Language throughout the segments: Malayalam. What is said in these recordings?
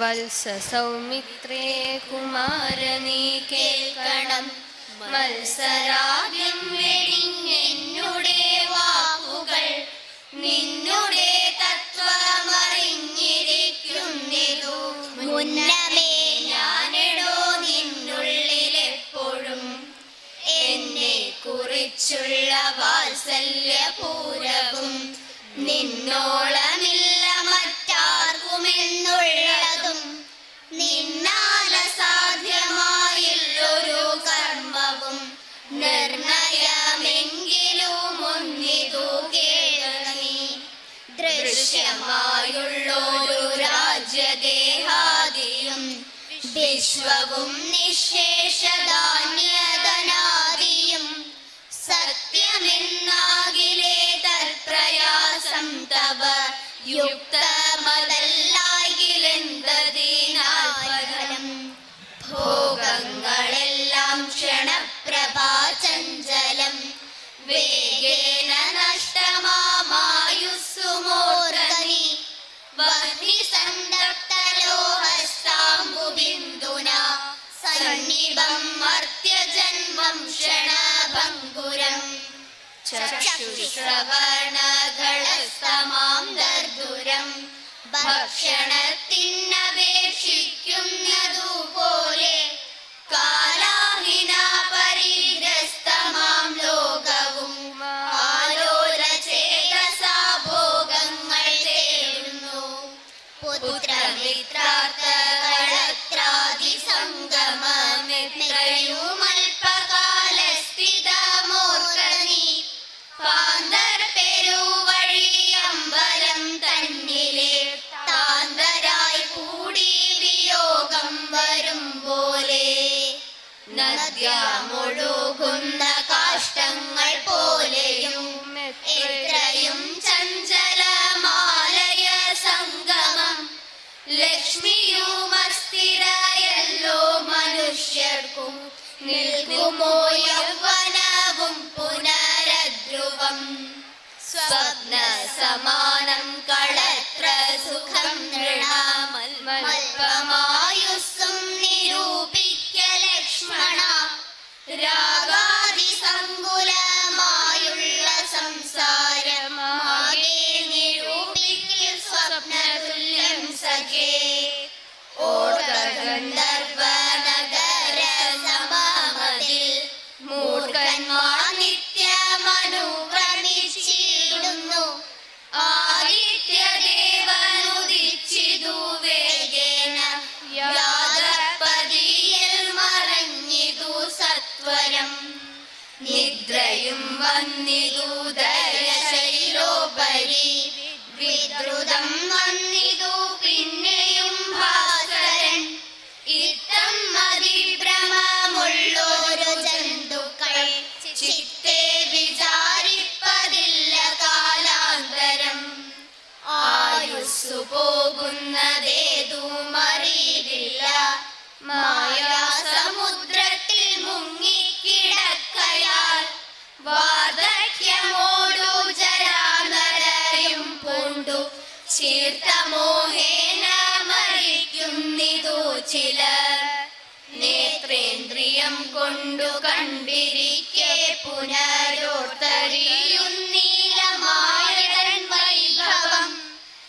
വത്സ സൗമിത്രേ കുമാരനീ കേൾക്കണം മത്സരാദ്യം വെടിഞ്ഞെന്നുടെ വാക്കുകൾ നിന്നുടെ തത്വമറിഞ്ഞിരിക്കുന്നിതു. മുന്നമേ ഞാനെടോ നിന്നുള്ളിലെപ്പോഴും. എന്നെ കുറിച്ചുള്ള വാത്സല്യപൂരവും നിന്നോളമില്ല തൽപ്രയാസം തവ യുക്തമതല്ലായിലെന്തതിനാൽ ഫലം ഭോഗങ്ങളെല്ലാം ക്ഷണപ്രഭാചഞ്ചലം വേഗേന നഷ്ടമായുസ്സുമോർഗനി വഹ്നി സന്തപ്തലോഹസ്താംബുബിന്ദുന. സന്നിഭം മർത്യജന്മം ക്ഷണഭംഗുരം ചക്ഷുശ്രവണകളസ്തമാം ദർദുരം ഭക്ഷണത്തിനപേക്ഷിക്കുന്നതുപോലെ കാലാഹിന പരിഗ്രസ്തമാം ലോകവും പുത്രമിത്രാർത്ഥകളത്രാദി സംഗമമെത്രയുമൽപകാലസ്ഥിതമോർക്കനീ നിൽക്കുമോ യൗവനവും പുനരധ്രുവം സ്വപ്ന സമാനം കളത്ര സുഖം നൃണാമൽപമായുസ്സും നിരൂപിക്ക ലക്ഷ്മണ. രാഗാദി സങ്കുലമായുള്ള സംസാരമാകെ നിരൂപിക്കൽ സ്വപ്നതുല്യം സഖേ. വന്നിതു ചീർത്തമോഹേന മരിക്കുന്നിതു ചിലർ നേത്രേന്ദ്രിയം കൊണ്ടു കണ്ടിരിക്കെ പുനരോർത്തറിയുന്നീലമായൻ വൈഭവം.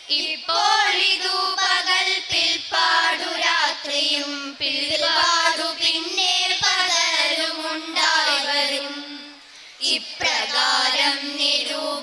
ഇപ്പോഴിതു പകൽ പിൽപ്പാടു രാത്രിയും പിൽപാടു പിന്നെ പകലുമുണ്ടായി വരും. ഇപ്രകാരം നിരൂപിച്ചു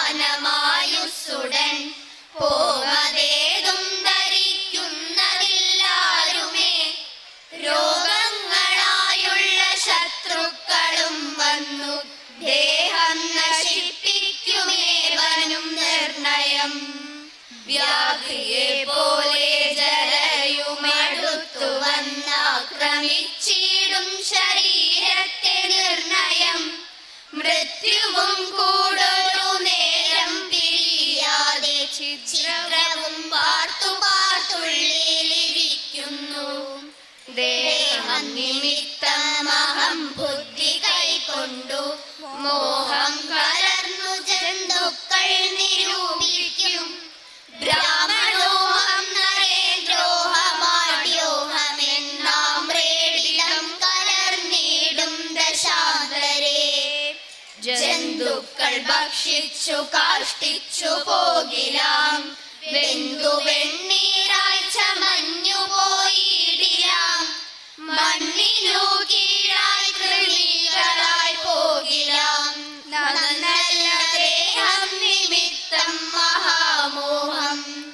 ജന്തുക്കൾ ഭക്ഷിച്ചു കാഷ്ടിച്ചു പോകിലാം. വെന്തു വെണ്ണീരായി ചമഞ്ഞു പോയിടിലാം മണ്ണിനു കീഴായി കൃമികളായി പോകിലാം. നന്നല്ല ദേഹം നിമിത്തം മഹാമോഹം.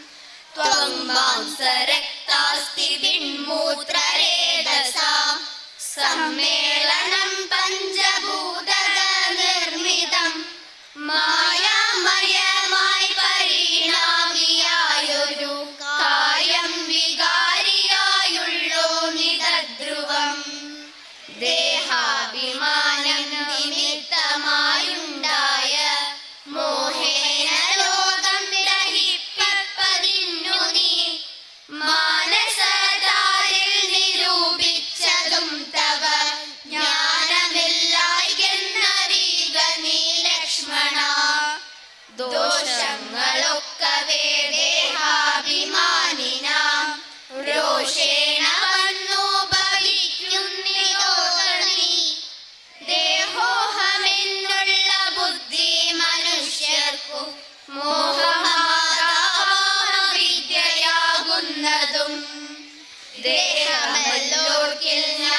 ത്വം മാംസരക്താസ്തി വിൺമൂത്രേതസാം സമ്മേ നിന്നതും ദേഹമല്ലോർക്കിൽ ഞാൻ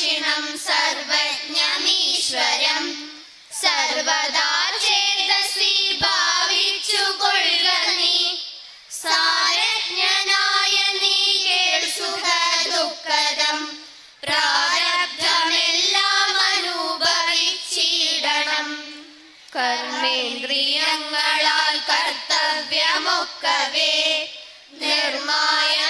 दक्षिणं सर्वज्ञमीश्वरं सर्वदा चेतसि ഭാവിച്ചുകൊള്ളുക നീ. സാരജ്ഞനായ നീ കേൾസുക ദുഃഖതം പ്രാരബ്ധമെല്ലാം അനുഭവിച്ചിടണം. കർമ്മേന്ദ്രിയങ്ങളാൽ കർത്തവ്യമൊക്കവേ. നിർമായ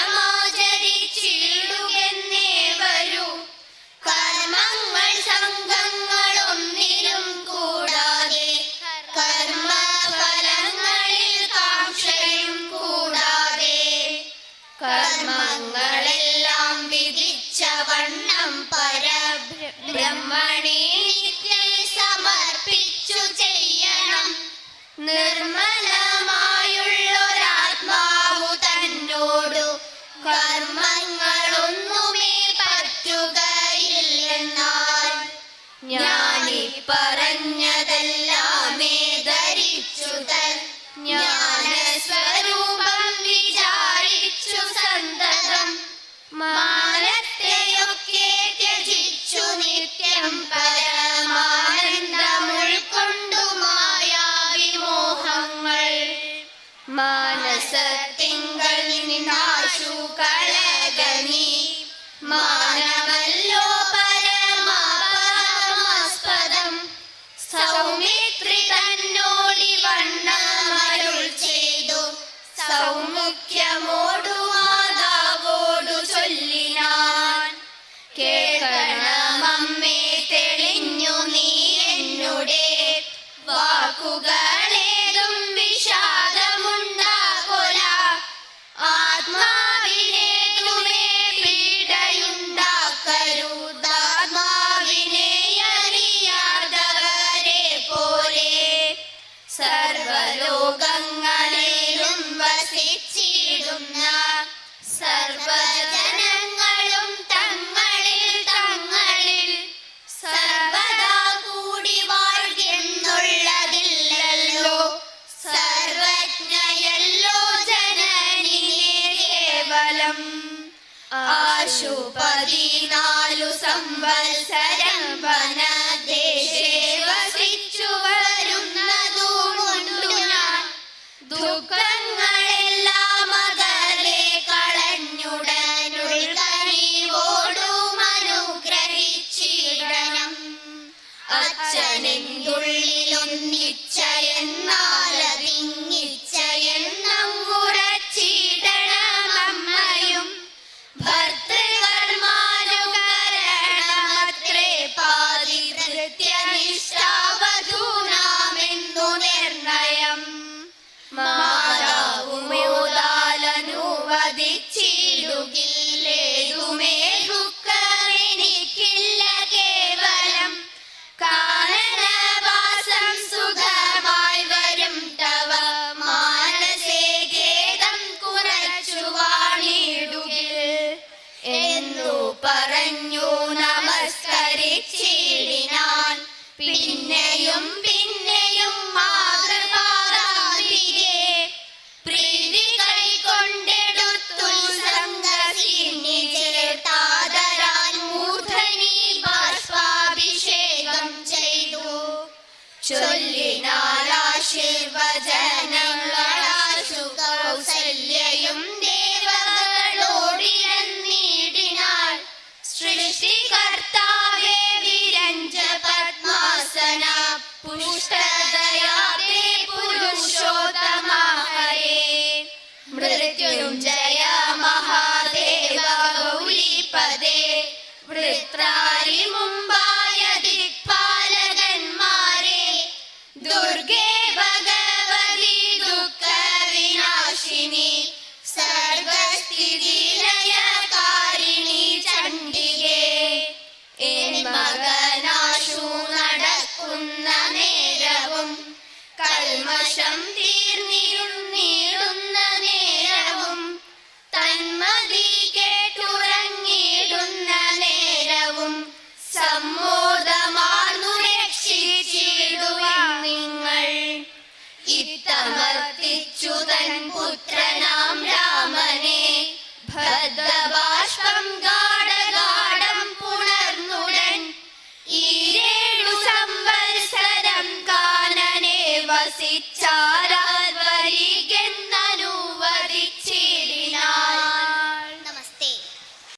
വണ്ണം പരബ്രഹ്മണി സമർപ്പിച്ചു ചെയ്യണം. നിർമ്മലമായുള്ളൊരാത്മാവു തന്നോടു കർമ്മങ്ങളൊന്നുമേ പറ്റുകയില്ലെന്നാൽ ഞാനീ പറഞ്ഞതെല്ലാമേ ധരിച്ചു തൻ ജ്ഞാനസ്വരൂപം വിചാരിച്ചു സന്തതം. മാനത്തെ ത്യജിച്ചു നിത്യം പരമാനന്ദമുൾക്കൊണ്ടു Ambalsa